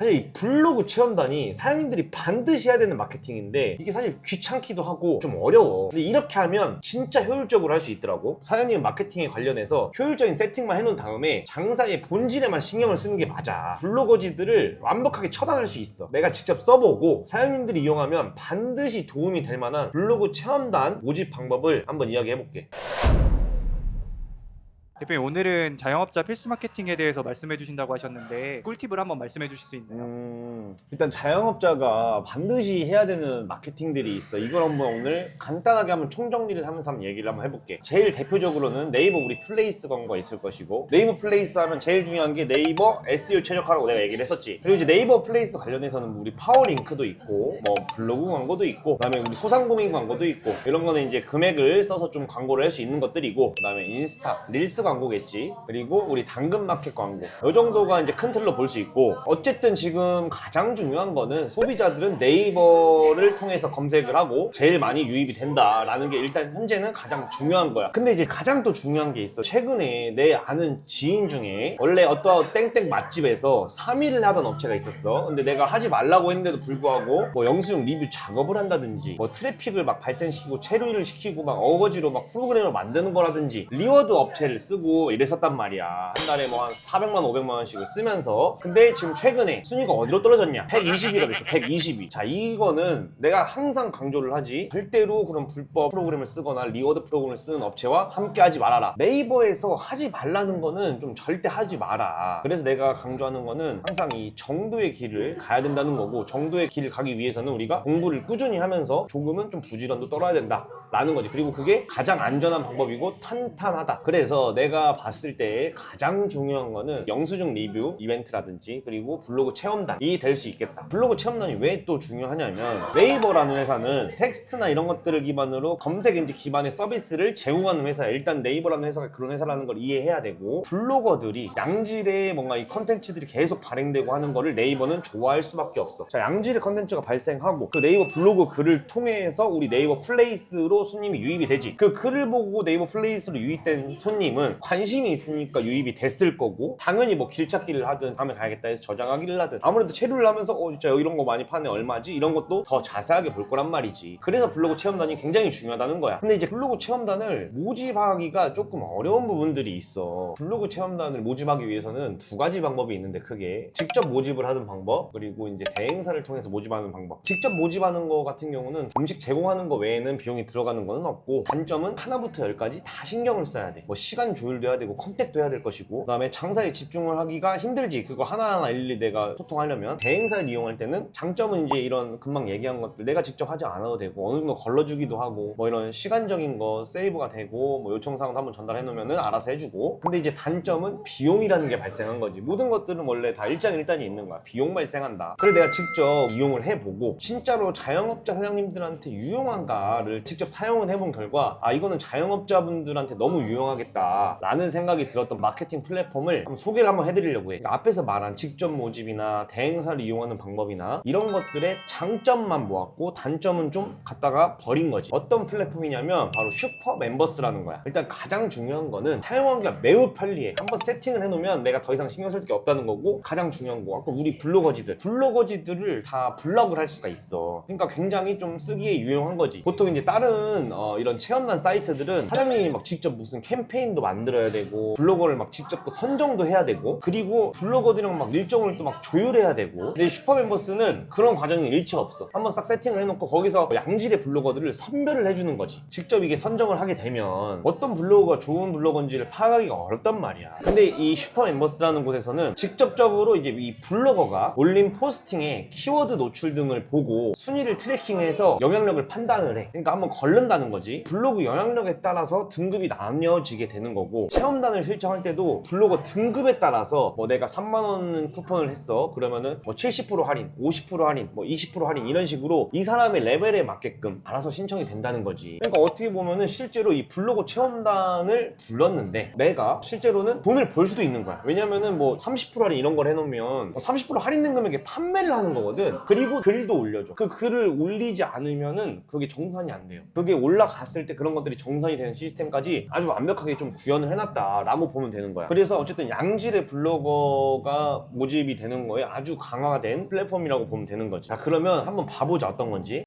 사실 이 블로그 체험단이 사장님들이 반드시 해야 되는 마케팅인데 이게 사실 귀찮기도 하고 좀 어려워. 근데 이렇게 하면 진짜 효율적으로 할 수 있더라고. 사장님 마케팅에 관련해서 효율적인 세팅만 해놓은 다음에 장사의 본질에만 신경을 쓰는 게 맞아. 블로거지들을 완벽하게 처단할 수 있어. 내가 직접 써보고 사장님들이 이용하면 반드시 도움이 될 만한 블로그 체험단 모집 방법을 한번 이야기해볼게. 대표님 오늘은 자영업자 필수 마케팅에 대해서 말씀해 주신다고 하셨는데 꿀팁을 한번 말씀해 주실 수 있나요? 음, 일단 자영업자가 반드시 해야 되는 마케팅들이 있어. 이걸 한번 오늘 간단하게 한번 총정리를 하면서 한번 얘기를 한번 해볼게. 제일 대표적으로는 네이버 우리 플레이스 광고가 있을 것이고 네이버 플레이스 하면 제일 중요한 게 네이버 SEO 최적화라고 내가 얘기를 했었지. 그리고 이제 네이버 플레이스 관련해서는 우리 파워링크도 있고 뭐 블로그 광고도 있고 그다음에 우리 소상공인 광고도 있고 이런 거는 이제 금액을 써서 좀 광고를 할 수 있는 것들이고 그다음에 인스타, 릴스 광고 겠지. 그리고 우리 당근마켓 광고. 이 정도가 이제 큰 틀로 볼 수 있고 어쨌든 지금 가장 중요한 거는 소비자들은 네이버를 통해서 검색을 하고 제일 많이 유입이 된다라는 게 일단 현재는 가장 중요한 거야. 근데 이제 가장 또 중요한 게 있어. 최근에 내 아는 지인 중에 원래 어떤 땡땡 맛집에서 3위를 하던 업체가 있었어. 근데 내가 하지 말라고 했는데도 불구하고 뭐 영수증 리뷰 작업을 한다든지 뭐 트래픽을 막 발생시키고 체류를 시키고 막 어거지로 막 프로그램을 만드는 거라든지 리워드 업체를 쓰고 이랬었단 말이야. 한 달에 뭐 한 400만 500만 원씩을 쓰면서 근데 지금 최근에 순위가 어디로 떨어졌냐? 120위라고 있어. 120위. 자 이거는 내가 항상 강조를 하지 절대로 그런 불법 프로그램을 쓰거나 리워드 프로그램을 쓰는 업체와 함께 하지 말아라. 네이버에서 하지 말라는 거는 좀 절대 하지 마라. 그래서 내가 강조하는 거는 항상 이 정도의 길을 가야 된다는 거고 정도의 길을 가기 위해서는 우리가 공부를 꾸준히 하면서 조금은 좀 부지런도 떨어야 된다. 라는 거지. 그리고 그게 가장 안전한 방법이고 탄탄하다. 그래서 내가 봤을 때 가장 중요한 거는 영수증 리뷰 이벤트라든지 그리고 블로그 체험단이 될 수 있겠다. 블로그 체험단이 왜 또 중요하냐면 네이버라는 회사는 텍스트나 이런 것들을 기반으로 검색 엔진 기반의 서비스를 제공하는 회사야. 일단 네이버라는 회사가 그런 회사라는 걸 이해해야 되고 블로거들이 양질의 뭔가 이 컨텐츠들이 계속 발행되고 하는 거를 네이버는 좋아할 수밖에 없어. 자, 양질의 컨텐츠가 발생하고 그 네이버 블로그 글을 통해서 우리 네이버 플레이스로 손님이 유입이 되지. 그 글을 보고 네이버 플레이스로 유입된 손님은 관심이 있으니까 유입이 됐을 거고 당연히 뭐 길찾기를 하든 다음에 가야겠다 해서 저장하기를 하든 아무래도 체류를 하면서 어 진짜 이런 거 많이 파네 얼마지 이런 것도 더 자세하게 볼 거란 말이지. 그래서 블로그 체험단이 굉장히 중요하다는 거야. 근데 이제 블로그 체험단을 모집하기가 조금 어려운 부분들이 있어. 블로그 체험단을 모집하기 위해서는 두 가지 방법이 있는데 크게 직접 모집을 하는 방법 그리고 이제 대행사를 통해서 모집하는 방법. 직접 모집하는 거 같은 경우는 음식 제공하는 거 외에는 비용이 들어가는 거는 없고 단점은 하나부터 열까지 다 신경을 써야 돼. 뭐 시간 조율도 해야 되고 컨택도 해야 될 것이고 그다음에 장사에 집중을 하기가 힘들지. 그거 하나하나 일일이 내가 소통하려면 대행사를 이용할 때는 장점은 이제 이런 금방 얘기한 것들 내가 직접 하지 않아도 되고 어느 정도 걸러주기도 하고 뭐 이런 시간적인 거 세이브가 되고 뭐 요청 사항도 한번 전달해 놓으면은 알아서 해주고 근데 이제 단점은 비용이라는 게 발생한 거지. 모든 것들은 원래 다 일장일단이 있는 거야. 비용 발생한다. 그래 내가 직접 이용을 해보고 진짜로 자영업자 사장님들한테 유용한가를 직접 사용을 해본 결과 아 이거는 자영업자분들한테 너무 유용하겠다 라는 생각이 들었던 마케팅 플랫폼을 소개를 한번 해드리려고 해. 그러니까 앞에서 말한 직접 모집이나 대행사를 이용하는 방법이나 이런 것들의 장점만 모았고 단점은 좀 갖다가 버린 거지. 어떤 플랫폼이냐면 바로 슈퍼 멤버스라는 거야. 일단 가장 중요한 거는 사용하기가 매우 편리해. 한번 세팅을 해놓으면 내가 더 이상 신경 쓸 게 없다는 거고 가장 중요한 거 아까 우리 블로거지들 블로거지들을 다 블럭을 할 수가 있어. 그러니까 굉장히 좀 쓰기에 유용한 거지. 보통 이제 다른 어, 이런 체험단 사이트들은 사장님이 막 직접 무슨 캠페인도 만 들어야 되고 블로거를 막 직접 또 선정도 해야 되고 그리고 블로거들이랑 막 일정을 또 막 조율해야 되고 근데 슈퍼멤버스는 그런 과정이 일체 없어. 한번 싹 세팅을 해놓고 거기서 양질의 블로거들을 선별을 해주는 거지. 직접 이게 선정을 하게 되면 어떤 블로거가 좋은 블로거인지를 파악하기가 어렵단 말이야. 근데 이 슈퍼멤버스라는 곳에서는 직접적으로 이제 이 블로거가 올린 포스팅에 키워드 노출 등을 보고 순위를 트래킹해서 영향력을 판단을 해. 그러니까 한번 걸른다는 거지. 블로그 영향력에 따라서 등급이 나뉘어지게 되는 거고 체험단을 실정할 때도 블로거 등급에 따라서 뭐 내가 3만 원 쿠폰을 했어. 그러면은 뭐 70% 할인, 50% 할인, 뭐 20% 할인 이런 식으로 이 사람의 레벨에 맞게끔 알아서 신청이 된다는 거지. 그러니까 어떻게 보면은 실제로 이 블로거 체험단을 불렀는데 내가 실제로는 돈을 벌 수도 있는 거야. 왜냐면은 뭐 30% 할인 이런 걸 해놓으면 30% 할인된 금액에 판매를 하는 거거든. 그리고 글도 올려줘. 그 글을 올리지 않으면은 그게 정산이 안 돼요. 그게 올라갔을 때 그런 것들이 정산이 되는 시스템까지 아주 완벽하게 좀 구현 을 해놨다라고 보면 되는 거야. 그래서 어쨌든 양질의 블로거가 모집이 되는 거에 아주 대중화된 플랫폼이라고 보면 되는 거지. 자, 그러면 한번 봐보자 어떤 건지.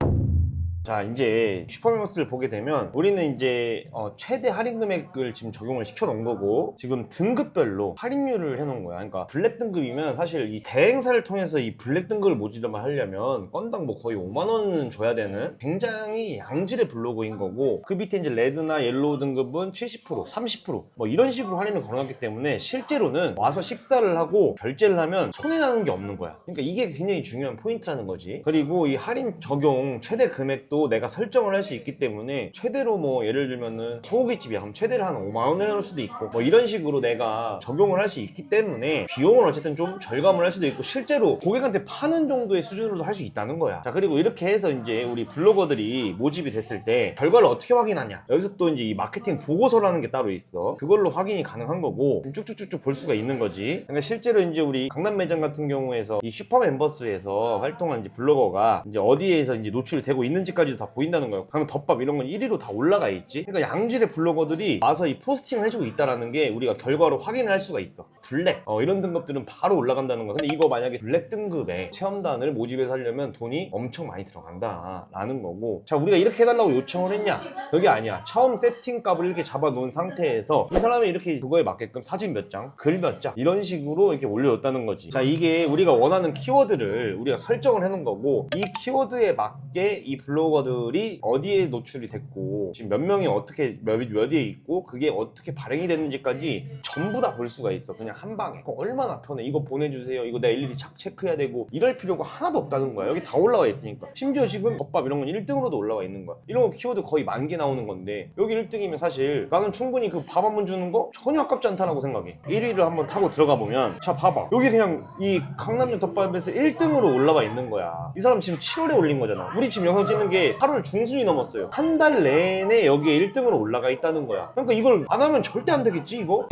자 이제 슈퍼매머스를 보게 되면 우리는 이제 어, 최대 할인 금액을 지금 적용을 시켜 놓은 거고 지금 등급별로 할인율을 해 놓은 거야. 그러니까 블랙 등급이면 사실 이 대행사를 통해서 이 블랙 등급을 모집을 하려면 건당 뭐 거의 5만 원은 줘야 되는 굉장히 양질의 블로그인 거고 그 밑에 이제 레드나 옐로우 등급은 70% 30%뭐 이런 식으로 할인을 걸어놨기 때문에 실제로는 와서 식사를 하고 결제를 하면 손해나는 게 없는 거야. 그러니까 이게 굉장히 중요한 포인트라는 거지. 그리고 이 할인 적용 최대 금액 도 내가 설정을 할 수 있기 때문에 최대로 뭐 예를 들면은 소고기집이야 그럼 최대로 한 5만 원을 해놓을 수도 있고 뭐 이런 식으로 내가 적용을 할 수 있기 때문에 비용을 어쨌든 좀 절감을 할 수도 있고 실제로 고객한테 파는 정도의 수준으로도 할 수 있다는 거야. 자 그리고 이렇게 해서 이제 우리 블로거들이 모집이 됐을 때 결과를 어떻게 확인하냐. 여기서 또 이제 이 마케팅 보고서라는 게 따로 있어. 그걸로 확인이 가능한 거고 쭉쭉쭉쭉 볼 수가 있는 거지. 그러니까 실제로 이제 우리 강남 매장 같은 경우에서 이 슈퍼 멤버스에서 활동한 이제 블로거가 이제 어디에서 이제 노출되고 있는지까지 도 다 보인다는 거예요. 그럼 덮밥 이런 건 1위로 다 올라가 있지. 그러니까 양질의 블로거들이 와서 이 포스팅을 해주고 있다라는 게 우리가 결과로 확인을 할 수가 있어. 블랙 어, 이런 등급들은 바로 올라간다는 거야. 근데 이거 만약에 블랙 등급의 체험단을 모집해서 하려면 돈이 엄청 많이 들어간다라는 거고. 자 우리가 이렇게 해달라고 요청을 했냐? 그게 아니야. 처음 세팅값을 이렇게 잡아놓은 상태에서 이 사람이 이렇게 그거에 맞게끔 사진 몇 장, 글 몇 장 이런 식으로 이렇게 올려줬다는 거지. 자 이게 우리가 원하는 키워드를 우리가 설정을 해놓은 거고 이 키워드에 맞게 이 블로 거들이 어디에 노출이 됐고 지금 몇 명이 어떻게 몇, 몇 위에 있고 그게 어떻게 발행이 됐는지까지 전부 다 볼 수가 있어. 그냥 한 방에. 그거 얼마나 편해. 이거 보내주세요. 이거 내가 일일이 착 체크해야 되고 이럴 필요가 하나도 없다는 거야. 여기 다 올라와 있으니까. 심지어 지금 덮밥 이런 건 1등으로도 올라와 있는 거야. 이런 거 키워드 거의 만 개 나오는 건데 여기 1등이면 사실 나는 충분히 그 밥 한 번 주는 거 전혀 아깝지 않다라고 생각해. 1위를 한번 타고 들어가 보면 자 봐봐. 여기 그냥 이 강남역 덮밥에서 1등으로 올라와 있는 거야. 이 사람 지금 7월에 올린 거잖아. 우리 지금 영상 찍는 게 8월 중순이 넘었어요. 한 달 내내 여기에 1등으로 올라가 있다는 거야. 그러니까 이걸 안 하면 절대 안 되겠지 이거?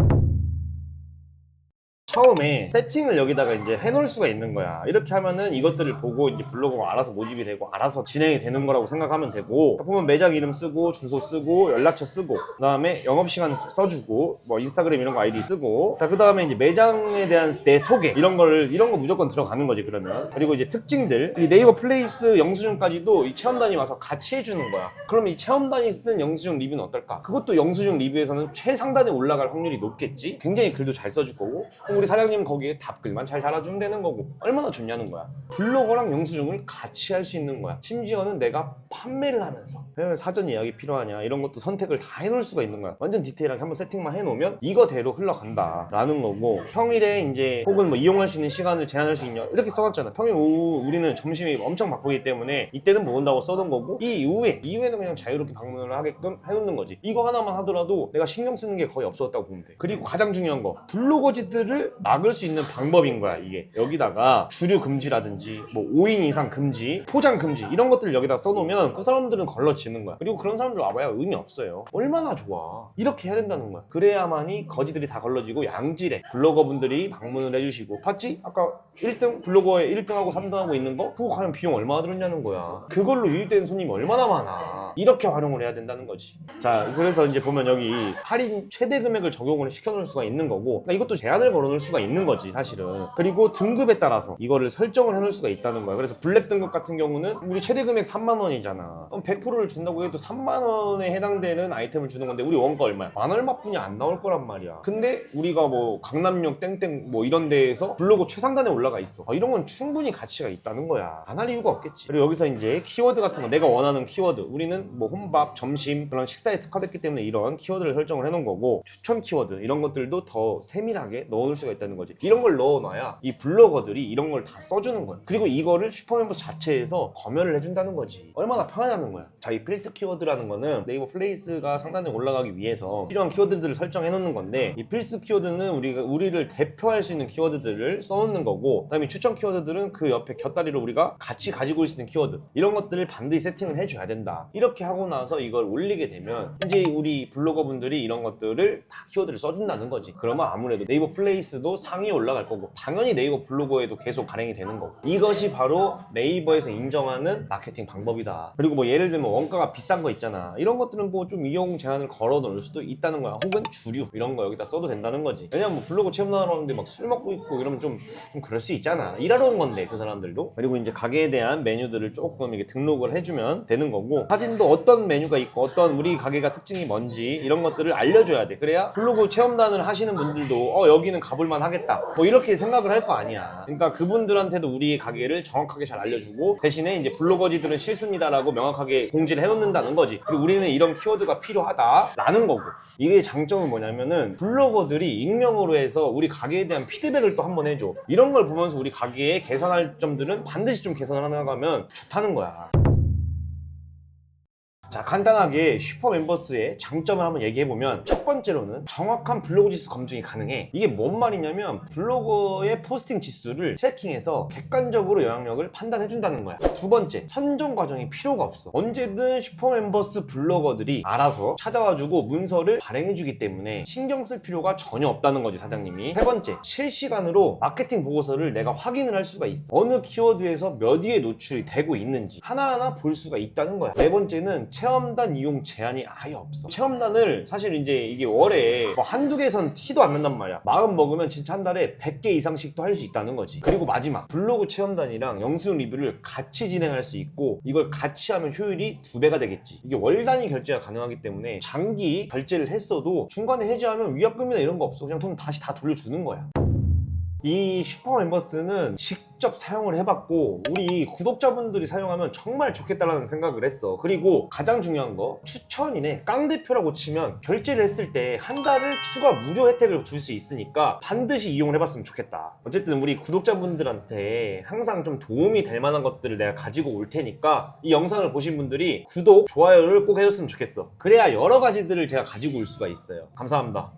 처음에 세팅을 여기다가 이제 해놓을 수가 있는 거야. 이렇게 하면은 이것들을 보고 이제 블로그가 알아서 모집이 되고 알아서 진행이 되는 거라고 생각하면 되고 보면 매장 이름 쓰고 주소 쓰고 연락처 쓰고 그다음에 영업 시간 써주고 뭐 인스타그램 이런 거 아이디 쓰고 자 그다음에 이제 매장에 대한 내 소개 이런 거를 이런 거 무조건 들어가는 거지 그러면 그리고 이제 특징들 이 네이버 플레이스 영수증까지도 이 체험단이 와서 같이 해주는 거야. 그러면 이 체험단이 쓴 영수증 리뷰는 어떨까? 그것도 영수증 리뷰에서는 최상단에 올라갈 확률이 높겠지. 굉장히 글도 잘 써줄 거고 그럼 우리 사장님 거기에 답글만 잘 달아주면 되는 거고 얼마나 좋냐는 거야. 블로거랑 영수증을 같이 할 수 있는 거야. 심지어는 내가 판매를 하면서 사전 예약이 필요하냐 이런 것도 선택을 다 해놓을 수가 있는 거야. 완전 디테일하게 한번 세팅만 해놓으면 이거대로 흘러간다 라는 거고 평일에 이제 혹은 뭐 이용할 수 있는 시간을 제한할 수 있냐 이렇게 써놨잖아. 평일 오후 우리는 점심이 엄청 바쁘기 때문에 이때는 못 온다고 써둔 거고 이 이후에 이후에는 그냥 자유롭게 방문을 하게끔 해놓는 거지. 이거 하나만 하더라도 내가 신경 쓰는 게 거의 없었다고 보면 돼. 그리고 가장 중요한 거 블로거지들을 막을 수 있는 방법인 거야 이게. 여기다가 주류 금지라든지 뭐 5인 이상 금지 포장 금지 이런 것들을 여기다 써놓으면 그 사람들은 걸러지는 거야. 그리고 그런 사람들 와봐야 의미 없어요. 얼마나 좋아. 이렇게 해야 된다는 거야. 그래야만이 거지들이 다 걸러지고 양질의 블로거분들이 방문을 해주시고. 봤지? 아까 1등 블로거에 1등하고 3등하고 있는 거? 그거 과연 비용 얼마나 들었냐는 거야. 그걸로 유입되는 손님이 얼마나 많아. 이렇게 활용을 해야 된다는 거지. 자 그래서 이제 보면 여기 할인 최대 금액을 적용을 시켜놓을 수가 있는 거고 그러니까 이것도 제한을 걸어놓을 수가 있는 거지 사실은. 그리고 등급에 따라서 이거를 설정을 해놓을 수가 있다는 거야. 그래서 블랙 등급 같은 경우는 우리 최대 금액 3만 원이잖아. 그럼 100%를 준다고 해도 3만 원에 해당되는 아이템을 주는 건데 우리 원가 얼마야? 만 얼마뿐이 안 나올 거란 말이야. 근데 우리가 뭐 강남역 땡땡 뭐 이런 데에서 블로그 최상단에 올라 가 있어. 아, 이런 건 충분히 가치가 있다는 거야. 안 할 이유가 없겠지. 그리고 여기서 이제 키워드 같은 거 내가 원하는 키워드. 우리는 뭐 혼밥 점심 그런 식사에 특화됐기 때문에 이런 키워드를 설정을 해놓은 거고 추천 키워드 이런 것들도 더 세밀하게 넣어놓을 수가 있다는 거지. 이런 걸 넣어놔야 이 블로거들이 이런 걸 다 써주는 거야. 그리고 이거를 슈퍼멤버 자체에서 검열을 해준다는 거지. 얼마나 편하다는 거야. 자이 필수 키워드라는 거는 네이버 플레이스가 상단에 올라가기 위해서 필요한 키워드들을 설정해 놓는 건데 이 필수 키워드는 우리가 우리를 대표할 수 있는 키워드들을 써놓는 거고 그다음에 추천 키워드들은 그 옆에 곁다리로 우리가 같이 가지고 있는 키워드. 이런 것들을 반드시 세팅을 해줘야 된다. 이렇게 하고 나서 이걸 올리게 되면 이제 우리 블로거 분들이 이런 것들을 다 키워드를 써준다는 거지. 그러면 아무래도 네이버 플레이스도 상위에 올라갈 거고 당연히 네이버 블로거에도 계속 발행이 되는 거고 이것이 바로 네이버에서 인정하는 마케팅 방법이다. 그리고 뭐 예를 들면 원가가 비싼 거 있잖아. 이런 것들은 뭐 좀 이용 제한을 걸어 놓을 수도 있다는 거야. 혹은 주류 이런 거 여기다 써도 된다는 거지. 왜냐면 뭐 블로그 체험 나가는데 막 술 먹고 있고 이러면 좀, 좀 그럴 수 있잖아. 일하러 온 건데 그 사람들도. 그리고 이제 가게에 대한 메뉴들을 조금 이렇게 등록을 해주면 되는 거고 사진도 어떤 메뉴가 있고 어떤 우리 가게가 특징이 뭔지 이런 것들을 알려줘야 돼. 그래야 블로그 체험단을 하시는 분들도 어 여기는 가볼만 하겠다. 뭐 이렇게 생각을 할 거 아니야. 그러니까 그분들한테도 우리 가게를 정확하게 잘 알려주고 대신에 이제 블로거지들은 싫습니다라고 명확하게 공지를 해놓는다는 거지. 그리고 우리는 이런 키워드가 필요하다라는 거고. 이게 장점은 뭐냐면은 블로거들이 익명으로 해서 우리 가게에 대한 피드백을 또 한번 해줘. 이런 걸 보면서 우리 가게에 개선할 점들은 반드시 좀 개선을 하나 가면 좋다는 거야. 자 간단하게 슈퍼 멤버스의 장점을 한번 얘기해 보면 첫 번째로는 정확한 블로그 지수 검증이 가능해. 이게 뭔 말이냐면 블로거의 포스팅 지수를 트래킹해서 객관적으로 영향력을 판단해 준다는 거야. 두 번째 선정 과정이 필요가 없어. 언제든 슈퍼 멤버스 블로거들이 알아서 찾아와 주고 문서를 발행해 주기 때문에 신경 쓸 필요가 전혀 없다는 거지 사장님이. 세 번째 실시간으로 마케팅 보고서를 내가 확인을 할 수가 있어. 어느 키워드에서 몇 위에 노출이 되고 있는지 하나하나 볼 수가 있다는 거야. 네 번째는 체험단 이용 제한이 아예 없어. 체험단을 사실 이제 이게 월에 뭐 한두 개선 티도 안 난단 말이야. 마음 먹으면 진짜 한 달에 100개 이상씩도 할 수 있다는 거지. 그리고 마지막 블로그 체험단이랑 영수증 리뷰를 같이 진행할 수 있고 이걸 같이 하면 효율이 두 배가 되겠지. 이게 월 단위 결제가 가능하기 때문에 장기 결제를 했어도 중간에 해지하면 위약금이나 이런 거 없어. 그냥 돈 다시 다 돌려주는 거야. 이 슈퍼 멤버스는 직접 사용을 해봤고 우리 구독자분들이 사용하면 정말 좋겠다라는 생각을 했어. 그리고 가장 중요한 거 추천이네 깡대표라고 치면 결제를 했을 때 한 달을 추가 무료 혜택을 줄 수 있으니까 반드시 이용을 해봤으면 좋겠다. 어쨌든 우리 구독자분들한테 항상 좀 도움이 될 만한 것들을 내가 가지고 올 테니까 이 영상을 보신 분들이 구독, 좋아요를 꼭 해줬으면 좋겠어. 그래야 여러 가지들을 제가 가지고 올 수가 있어요. 감사합니다